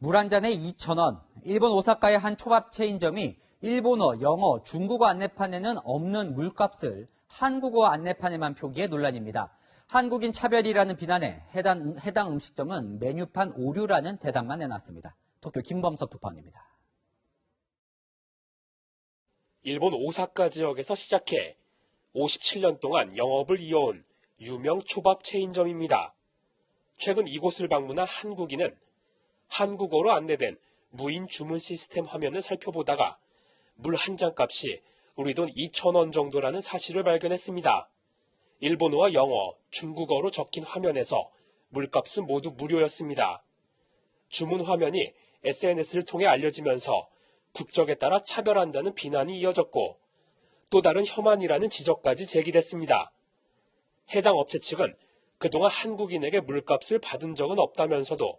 물 한 잔에 2,000원. 일본 오사카의 한 초밥 체인점이 일본어, 영어, 중국어 안내판에는 없는 물값을 한국어 안내판에만 표기해 논란입니다. 한국인 차별이라는 비난에 해당, 해당 음식점은 메뉴판 오류라는 대답만 내놨습니다. 도쿄 김범석 특파원입니다. 일본 오사카 지역에서 시작해 57년 동안 영업을 이어온 유명 초밥 체인점입니다. 최근 이곳을 방문한 한국인은 한국어로 안내된 무인 주문 시스템 화면을 살펴보다가 물 한 잔 값이 우리 돈 2,000원 정도라는 사실을 발견했습니다. 일본어와 영어, 중국어로 적힌 화면에서 물값은 모두 무료였습니다. 주문 화면이 SNS를 통해 알려지면서 국적에 따라 차별한다는 비난이 이어졌고 또 다른 혐한이라는 지적까지 제기됐습니다. 해당 업체 측은 그동안 한국인에게 물값을 받은 적은 없다면서도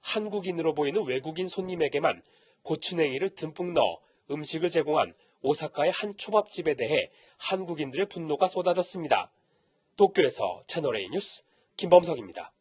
한국인으로 보이는 외국인 손님에게만 고추냉이를 듬뿍 넣어 음식을 제공한 오사카의 한 초밥집에 대해 한국인들의 분노가 쏟아졌습니다. 도쿄에서 채널A 뉴스 김범석입니다.